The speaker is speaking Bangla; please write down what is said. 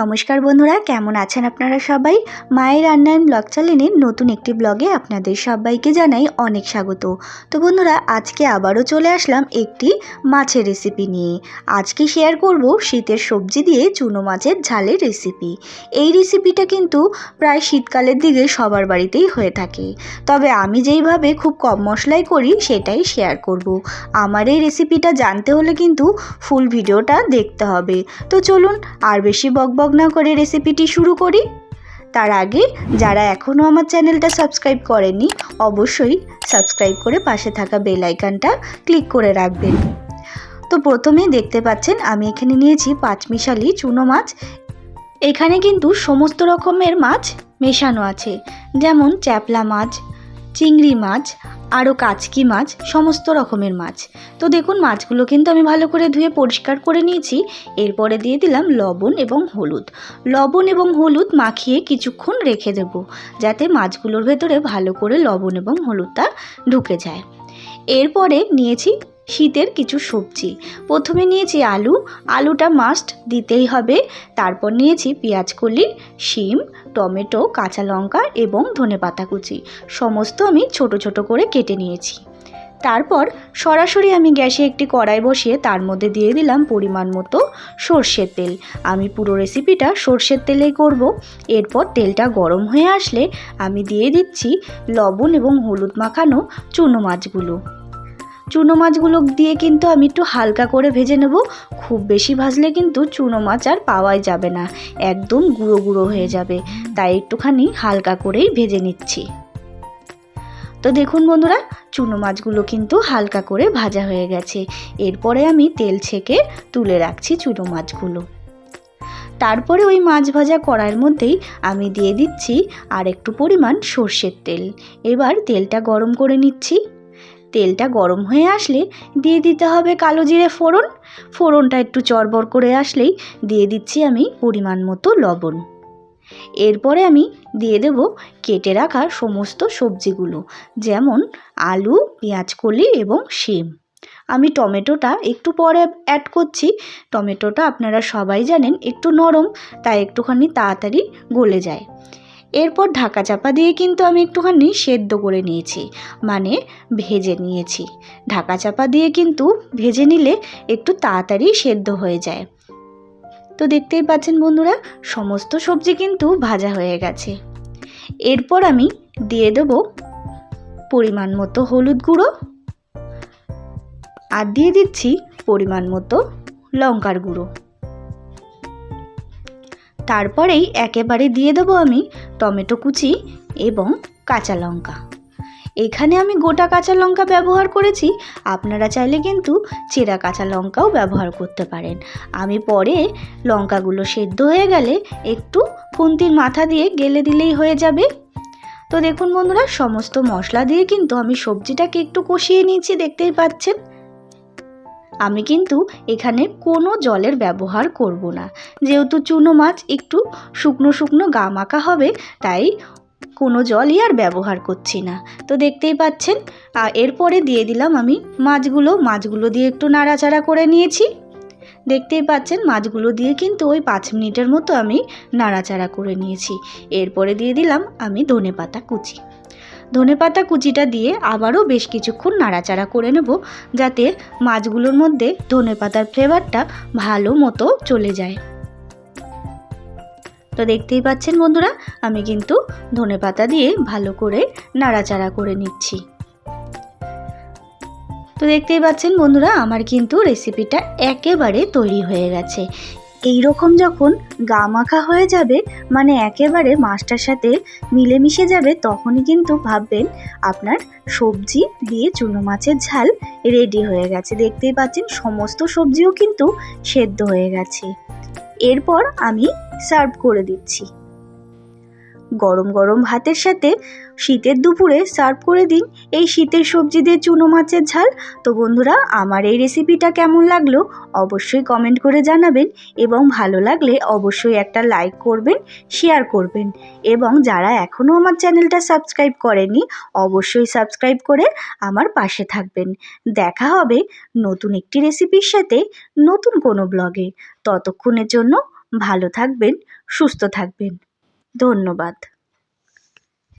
নমস্কার বন্ধুরা, কেমন আছেন আপনারা সবাই? মায়ের রান্নায়ন ব্লগ চ্যানেলের নতুন একটি ব্লগে আপনাদের সবাইকে জানাই অনেক স্বাগত। তো বন্ধুরা, আজকে আবারও চলে আসলাম একটি মাছের রেসিপি নিয়ে। আজকে শেয়ার করব শীতের সবজি দিয়ে চুনো মাছের ঝালের রেসিপি এই রেসিপিটা কিন্তু প্রায় শীতকালের দিকে সবার বাড়িতেই হয়ে থাকে। তবে আমি যেইভাবে খুব কম মশলায় করি, সেটাই শেয়ার করব। আমার এই রেসিপিটা জানতে হলে কিন্তু ফুল ভিডিওটা দেখতে হবে। তো চলুন, আর বেশি বকবক না করে রেসিপিটি শুরু করি। তার আগে যারা এখনও আমার চ্যানেলটা সাবস্ক্রাইব করেনি, অবশ্যই সাবস্ক্রাইব করে পাশে থাকা বেল আইকনটা ক্লিক করে রাখবেন। তো প্রথমে দেখতে পাচ্ছেন, আমি এখানে নিয়েছি পাঁচমিশালি চুনো মাছ। এখানে কিন্তু সমস্ত রকমের মাছ মেশানো আছে। যেমন চ্যাপলা মাছ, চিংড়ি মাছ আরও কাচকি মাছ, সমস্ত রকমের মাছ। তো দেখুন, মাছগুলো কিন্তু আমি ভালো করে ধুয়ে পরিষ্কার করে নিয়েছি। এরপরে দিয়ে দিলাম লবণ এবং হলুদ। লবণ এবং হলুদ মাখিয়ে কিছুক্ষণ রেখে দেব, যাতে মাছগুলোর ভেতরে ভালো করে লবণ এবং হলুদটা ঢুকে যায়। এরপরে নিয়েছি শীতের কিছু সবজি। প্রথমে নিয়েছি আলু। আলুটা মাস্ট দিতেই হবে। তারপর নিয়েছি পেঁয়াজ কলি, শিম, টমেটো, কাঁচা লঙ্কা এবং ধনেপাতা কুচি। সমস্ত আমি ছোট ছোট করে কেটে নিয়েছি। তারপর সরাসরি আমি গ্যাসে একটি কড়াই বসিয়ে তার মধ্যে দিয়ে দিলাম পরিমাণ মতো সর্ষের তেল। আমি পুরো রেসিপিটা সর্ষের তেলেই করব। এরপর তেলটা গরম হয়ে আসলে আমি দিয়ে দিচ্ছি লবণ এবং হলুদ মাখানো চুনো মাছগুলো। চুনো মাছগুলো দিয়ে কিন্তু আমি একটু হালকা করে ভেজে নেব। খুব বেশি ভাজলে কিন্তু চুনো মাছ আর পাওয়াই যাবে না। একদম গুঁড়ো গুঁড়ো হয়ে যাবে। তাই একটুখানি হালকা করেই ভেজে নিচ্ছি। তো দেখুন বন্ধুরা, চুনো মাছগুলো কিন্তু হালকা করে ভাজা হয়ে গেছে। এরপরে আমি তেল ছেঁকে তুলে রাখছি চুনো মাছগুলো। তারপরে ওই মাছ ভাজা কড়াইয়ের মধ্যেই আমি দিয়ে দিচ্ছি আর একটু পরিমাণ সর্ষের তেল। এবার তেলটা গরম করে নিচ্ছি। তেলটা গরম হয়ে আসলে দিয়ে দিতে হবে কালো জিরে ফোড়ন। ফোড়নটা একটু চড়বড় করে আসলেই দিয়ে দিচ্ছি আমি পরিমাণ মতো লবণ। এরপরে আমি দিয়ে দেব কেটে রাখা সমস্ত সবজিগুলো, যেমন আলু পেঁয়াজকলি এবং শিম। আমি টমেটোটা একটু পরে অ্যাড করছি। টমেটোটা আপনারা সবাই জানেন একটু নরম, তাই একটুখানি তাড়াতাড়ি গলে যায়। এরপর ঢাকা চাপা দিয়ে কিন্তু আমি একটুখানি সেদ্ধ করে নিয়েছি মানে ভেজে নিয়েছি। ঢাকা চাপা দিয়ে কিন্তু ভেজে নিলে একটু তাড়াতাড়ি সেদ্ধ হয়ে যায়। তো দেখতেই পাচ্ছেন বন্ধুরা, সমস্ত সবজি কিন্তু ভাজা হয়ে গেছে। এরপর আমি দিয়ে দেব পরিমাণ মতো হলুদ গুঁড়ো আর দিয়ে দিচ্ছি পরিমাণ মতো লঙ্কার গুঁড়ো। তারপরেই একেবারে দিয়ে দেবো আমি টমেটো কুচি এবং কাঁচা লঙ্কা। এখানে আমি গোটা কাঁচা লঙ্কা ব্যবহার করেছি। আপনারা চাইলে কিন্তু চেরা কাঁচা লঙ্কাও ব্যবহার করতে পারেন। আমি পরে লঙ্কাগুলো সেদ্ধ হয়ে গেলে একটু খুন্তির মাথা দিয়ে গেলে দিলেই হয়ে যাবে। তো দেখুন বন্ধুরা, সমস্ত মশলা দিয়ে কিন্তু আমি সবজিটাকে একটু কষিয়ে নিয়েছি, দেখতেই পাচ্ছেন। আমি কিন্তু এখানে কোনো জলের ব্যবহার করব না। যেহেতু চুনো মাছ একটু শুকনো শুকনো গা মাখা হবে, তাই কোনো জলই আর ব্যবহার করছি না। তো দেখতেই পাচ্ছেন এরপরে দিয়ে দিলাম আমি মাছগুলো। মাছগুলো দিয়ে একটু নাড়াচাড়া করে নিয়েছি। দেখতেই পাচ্ছেন, মাছগুলো দিয়ে কিন্তু ওই পাঁচ মিনিটের মতো আমি নাড়াচাড়া করে নিয়েছি। এরপরে দিয়ে দিলাম আমি ধনে পাতা কুচি। ধনেপাতা কুচিটা দিয়ে আবারও বেশ কিছুক্ষণ নাড়াচাড়া করে নেব যাতে মাছগুলোর মধ্যে ধনেপাতার ফ্লেভারটা ভালো মতো চলে যায়। তো দেখতেই পাচ্ছেন বন্ধুরা, আমি কিন্তু ধনেপাতা দিয়ে ভালো করে নাড়াচাড়া করে নিচ্ছি। তো দেখতেই পাচ্ছেন বন্ধুরা, আমার কিন্তু রেসিপিটা একেবারে তৈরি হয়ে গেছে। এই রকম যখন গা মাখা হয়ে যাবে মানে একেবারে মাছটার সাথে মিলেমিশে যাবে, তখনই কিন্তু ভাববেন আপনার সবজি দিয়ে চুনো মাছের ঝাল রেডি হয়ে গেছে। দেখতেই পাচ্ছেন সমস্ত সবজিও কিন্তু সেদ্ধ হয়ে গেছে। এরপর আমি সার্ভ করে দিচ্ছি। গরম গরম ভাতের সাথে শীতের দুপুরে সার্ভ করে দিন এই শীতের সবজি দিয়ে চুনো মাছের ঝাল। তো বন্ধুরা, আমার এই রেসিপিটা কেমন লাগল অবশ্যই কমেন্ট করে জানাবেন এবং ভালো লাগলে অবশ্যই একটা লাইক করবেন শেয়ার করবেন এবং যারা এখনও আমার চ্যানেলটা সাবস্ক্রাইব করেনি অবশ্যই সাবস্ক্রাইব করে আমার পাশে থাকবেন। দেখা হবে নতুন একটি রেসিপির সাথে নতুন কোনো ব্লগে ততক্ষণের জন্য ভালো থাকবেন, সুস্থ থাকবেন। ধন্যবাদ।